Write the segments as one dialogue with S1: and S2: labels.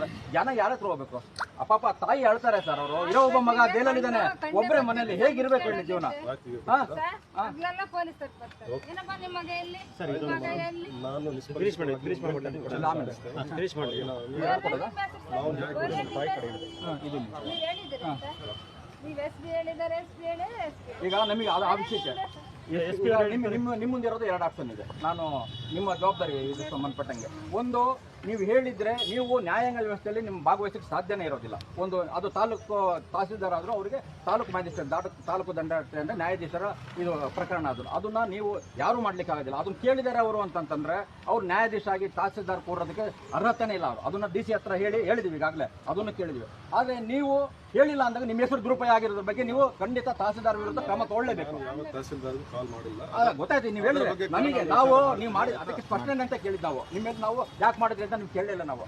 S1: ಅಂದ್ರೆ ಜನ ಯಾರ ಹತ್ರ ಹೋಗ್ಬೇಕು? ಅಪ್ಪ ಪಾಪ ತಾಯಿ ಹೇಳ್ತಾರೆ ಸರ್ ಅವರು. ಇರೋ ಒಬ್ಬ ಮಗ ಜೈಲಲ್ಲಿದ್ದಾನೆ. ಒಬ್ಬರೇ ಮನೆಯಲ್ಲಿ ಹೇಗಿರ್ಬೇಕು ಹೇಳಿ ಜೀವನ?
S2: ಎಸ್ ಎಸ್
S1: ಈಗ ನಮಗೆ ಅದು ಆ ವಿಷಯಕ್ಕೆ ಈಗ ನಿಮ್ಮ ನಿಮ್ಮ ನಿಮ್ಮ ಮುಂದೆ ಇರೋದು ಎರಡು ಆಪ್ಷನ್ ಇದೆ. ನಾನು ನಿಮ್ಮ ಜವಾಬ್ದಾರಿ ಇದು ಸಂಬಂಧಪಟ್ಟಂಗೆ. ಒಂದು ನೀವು ಹೇಳಿದ್ರೆ ನೀವು ನ್ಯಾಯಾಂಗ ವ್ಯವಸ್ಥೆಯಲ್ಲಿ ನಿಮ್ಮ ಭಾಗವಹಿಸಕ್ಕೆ ಸಾಧ್ಯನೇ ಇರೋದಿಲ್ಲ. ಒಂದು ಅದು ತಾಲೂಕು ತಹಸೀಲ್ದಾರ್ ಆದರೂ ಅವರಿಗೆ ತಾಲೂಕು ಮ್ಯಾಜಿಸ್ಟ್ರೇಟ್ ದಾಟ ತಾಲೂಕು ದಂಡಾಧಿಕಾರಿ ನ್ಯಾಯಾಧೀಶರ ಇದು ಪ್ರಕರಣ ಅದು. ಅದನ್ನು ನೀವು ಯಾರು ಮಾಡ್ಲಿಕ್ಕೆ ಆಗೋದಿಲ್ಲ. ಅದನ್ನ ಕೇಳಿದ್ದಾರೆ ಅವರು ಅಂತಂತಂದ್ರೆ ಅವ್ರು ನ್ಯಾಯಾಧೀಶ ಆಗಿ ತಹಸೀಲ್ದಾರ್ ಕೂರೋದಕ್ಕೆ ಅರ್ಹತೆನೇ ಇಲ್ಲ ಅವರು. ಅದನ್ನು ಡಿ ಸಿ ಹತ್ರ ಹೇಳಿ ಹೇಳಿದ್ವಿ ಈಗಾಗಲೇ. ಅದನ್ನು ಕೇಳಿದ್ವಿ. ಆದರೆ ನೀವು ಹೇಳಿಲ್ಲ ಅಂದಾಗ ನಿಮ್ಮ ಹೆಸರು ದುರುಪಯೋಗ ಆಗಿರೋದ್ರ ಬಗ್ಗೆ ನೀವು ಖಂಡಿತ ತಹಸೀಲ್ದಾರ್ ವಿರುದ್ಧ ಕ್ರಮ ತಗೊಳ್ಳೇಬೇಕು. ಗೊತ್ತಾಯ್ತು ನೀವು ಹೇಳಿದ್ರೆ ನಮಗೆ ನಾವು ನೀವು ಮಾಡಿ ಅದಕ್ಕೆ ಸ್ಪಷ್ಟನೆ ಅಂತ ಕೇಳಿದ್ದು ನಾವು. ನಿಮ್ಮ ನಾವು ಯಾಕೆ ಮಾಡಿದ್ರಿ ಅಂತ ನಿಮ್ಗೆ ಕೇಳಲಿಲ್ಲ ನಾವು.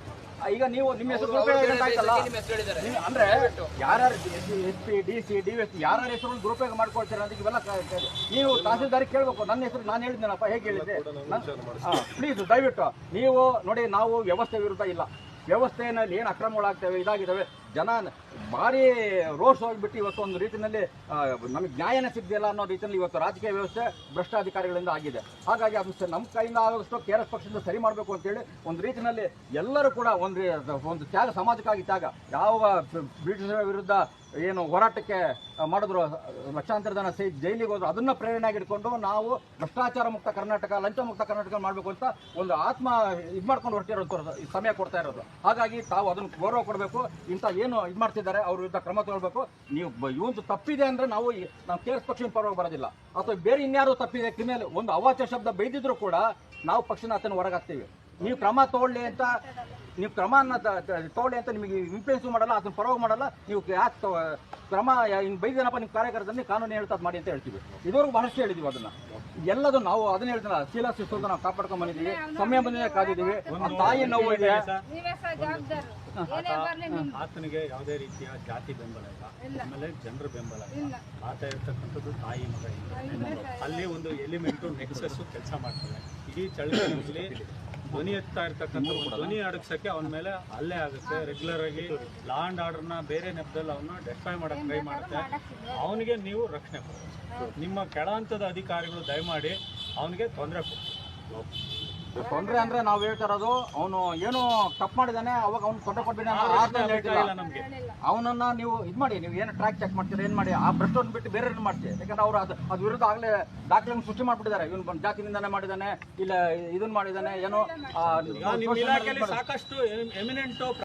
S1: ಈಗ ನೀವು ನಿಮ್ಮ ಹೆಸರು ಗ್ರೂಪ್ ಏಜೆಂಟ್ ಆಯ್ತಲ್ಲ? ನೀವು- ಅಂದ್ರೆ ಯಾರ್ಯಾರು S P D C D S ಯಾರ್ಯಾರ ಹೆಸರು ದುರುಪಯೋಗ ಮಾಡ್ಕೊಳ್ತೀರಾ ಅಂತ ಇವೆಲ್ಲ ನೀವು ತಹಸೀಲ್ದಾರಿ ಕೇಳಬೇಕು ನನ್ನ ಹೆಸರು ನಾನು ಹೇಳಿದ್ದೇನಪ್ಪ ಹೇಗೆ ಹೇಳಿದ್ದೆ? ಪ್ಲೀಸ್ ದಯವಿಟ್ಟು ನೀವು ನೋಡಿ ನಾವು ವ್ಯವಸ್ಥೆ ವಿರುದ್ಧ ಇಲ್ಲ. ವ್ಯವಸ್ಥೆಯಲ್ಲಿ ಏನು ಅಕ್ರಮಗಳಾಗ್ತವೆ ಇದಾಗಿದ್ದಾವೆ ಜನ ಭಾರಿ ರೋಷ್ ಹೋಗ್ಬಿಟ್ಟು ಇವತ್ತು ಒಂದು ರೀತಿಯಲ್ಲಿ ನಮಗೆ ನ್ಯಾಯನೇ ಸಿಗದಿಲ್ಲ ಅನ್ನೋ ರೀತಿಯಲ್ಲಿ ಇವತ್ತು ರಾಜಕೀಯ ವ್ಯವಸ್ಥೆ ಭ್ರಷ್ಟಾಧಿಕಾರಿಗಳಿಂದ ಆಗಿದೆ. ಹಾಗಾಗಿ ಅದು ನಮ್ಮ ಕೈಯಿಂದ ಆಗೋಷ್ಟು ಕೆ ಆರ್ ಪಕ್ಷದಿಂದ ಸರಿ ಮಾಡಬೇಕು ಅಂತೇಳಿ ಒಂದು ರೀತಿಯಲ್ಲಿ ಎಲ್ಲರೂ ಕೂಡ ಒಂದು ಒಂದು ತ್ಯಾಗ ಸಮಾಜಕ್ಕಾಗಿ ತ್ಯಾಗ. ಯಾವ ಬ್ರಿಟಿಷರ ವಿರುದ್ಧ ಏನು ಹೋರಾಟಕ್ಕೆ ಮಾಡಿದ್ರು ಲಕ್ಷಾಂತರ ಜನ ಸೈ ಜೈಲಿಗೆ ಹೋದ್ರು, ಅದನ್ನು ಪ್ರೇರಣೆಯಾಗಿ ಇಟ್ಕೊಂಡು ನಾವು ಭ್ರಷ್ಟಾಚಾರ ಮುಕ್ತ ಕರ್ನಾಟಕ, ಲಂಚ ಮುಕ್ತ ಕರ್ನಾಟಕ ಮಾಡಬೇಕು ಅಂತ ಒಂದು ಆತ್ಮ ಇದು ಮಾಡ್ಕೊಂಡು ಹೊರಟಿರೋದು, ಈ ಸಮಯ ಕೊಡ್ತಾ ಇರೋದು. ಹಾಗಾಗಿ ತಾವು ಅದನ್ನು ಗೌರವ ಕೊಡಬೇಕು. ಇಂಥ ಏನು ಇದು ಮಾಡ್ತಿದ್ದಾರೆ, ಅವ್ರ ವಿರುದ್ಧ ಕ್ರಮ ತಗೊಳ್ಬೇಕು. ನೀವು ಇವೊಂದು ತಪ್ಪಿದೆ ಅಂದ್ರೆ ನಾವು ನಾವು ಕೆ ಎಸ್ ಪರವಾಗಿ ಬರೋದಿಲ್ಲ. ಅಥವಾ ಬೇರೆ ಇನ್ಯಾರು ತಪ್ಪಿದೆ, ಕ್ರಿಮಿನಲ್ ಒಂದು ಅವಾಚ್ಯ ಶಬ್ದ ಬೈದಿದ್ರು ಕೂಡ ನಾವು ಪಕ್ಷನ ಆತನ ಹೊರಗಾಗ್ತೀವಿ ನೀವು ಕ್ರಮ ತಗೊಳ್ಳಿ ಅಂತ ನೀವು ಕ್ರಮ ಅನ್ನ ತ- ತಗೊಳ್ಳಿ ಅಂತ ನಿಮಗೆ ಇನ್ಫ್ಲೂಯೆನ್ಸ್ ಮಾಡಲ್ಲ ಅದನ್ನು ಪರವಾಗಿ ಮಾಡಲ್ಲ ನೀವು ಯಾಕೆ ಇನ್ ಕ್ರಮ ಹಿಂಗೆ ಬೈದೇನಪ್ಪ ನಿಮ್ಮ ಕಾರ್ಯಕರ್ತರಲ್ಲಿ ಕಾನೂನು ಹೇಳ್ತಾ ಮಾಡಿ ಅಂತ ಹೇಳ್ತೀವಿ. ಇದುವರೆಗೂ ಬಹಳಷ್ಟು ಹೇಳಿದೀವಿ ಅದನ್ನ. ಎಲ್ಲದು ನಾವು ಅದನ್ನ ಹೇಳ್ತೀನಲ್ಲ ಶೀಲಾ ಶಿಸ್ತು ನಾವು ಕಾಪಾಡ್ಕೊಂಡ್ ಬಂದಿದ್ದೀವಿ ಸಮಯ ಬಂದಿದೆ ಕಾದಿದ್ದೀವಿ. ತಾಯಿ ನೋವು ಇದೆ.
S3: ಆತನಿಗೆ ಯಾವುದೇ ರೀತಿಯ ಜಾತಿ ಬೆಂಬಲ ಇಲ್ಲ. ಆಮೇಲೆ ಜನರ ಬೆಂಬಲ ಇಲ್ಲ. ಆತ ಇರ್ತಕ್ಕಂಥದ್ದು ತಾಯಿ ಮಗ ಇಲ್ಲ. ಅಲ್ಲಿ ಒಂದು ಎಲಿಮೆಂಟು ನೆಕ್ಸಸ್ ಕೆಲಸ ಮಾಡ್ತಾರೆ ಇಡೀ ಚಳವಳಿಯಲ್ಲಿ ಧ್ವನಿ ಎತ್ತಾ ಇರ್ತಕ್ಕಂಥ ಧ್ವನಿ ಅಡಗಿಸಕ್ಕೆ ಅವನ ಮೇಲೆ ಅಲ್ಲೇ ಆಗುತ್ತೆ. ರೆಗ್ಯುಲರ್ ಆಗಿ ಲ್ಯಾಂಡ್ ಆರ್ಡರ್ನ ಬೇರೆ ನೆಪದಲ್ಲಿ ಅವನ್ನ ಡೆಸ್ಟ್ರಾಯ್ ಮಾಡೋಕ್ಕೆ ಟ್ರೈ ಮಾಡುತ್ತೆ. ಅವನಿಗೆ ನೀವು ರಕ್ಷಣೆ ಕೊಡಬೇಕು ನಿಮ್ಮ ಕೆಳ ಹಂತದ ಅಧಿಕಾರಿಗಳು ದಯಮಾಡಿ ಅವನಿಗೆ ತೊಂದರೆ ಕೊಡ್ತೀವಿ
S1: ತೊಂದ್ರೆ ಅಂದ್ರೆ ನಾವು ಹೇಳ್ತಾ ಇರೋದು ಅವನು ಏನು ತಪ್ಪು ಮಾಡಿದಾನೆ ಅವಾಗ ಅವ್ನು ತೊಂದರೆ
S3: ನಮಗೆ.
S1: ಅವನನ್ನ ನೀವು ಇದು ಮಾಡಿ ನೀವು ಏನು ಟ್ರ್ಯಾಕ್ ಚೆಕ್ ಮಾಡ್ತೀರಾ ಏನು ಮಾಡಿ ಆ ಭ್ರಷ್ಟವನ್ನು ಬಿಟ್ಟು ಬೇರೆ ಮಾಡ್ತೀವಿ ಯಾಕಂದ್ರೆ ಅವ್ರು ಅದು ಅದ್ ವಿರುದ್ಧ ಆಗಲೇ ದಾಖಲೆಯನ್ನು ಸೃಷ್ಟಿ ಮಾಡ್ಬಿಟ್ಟಿದ್ದಾರೆ. ಇವನು ಬಂದು ಜಾತಿ ಮಾಡಿದಾನೆ ಇಲ್ಲ ಇದನ್ನ ಮಾಡಿದಾನೆ ಏನೋ
S3: ಸಾಕಷ್ಟು ಎಮಿನೆಂಟು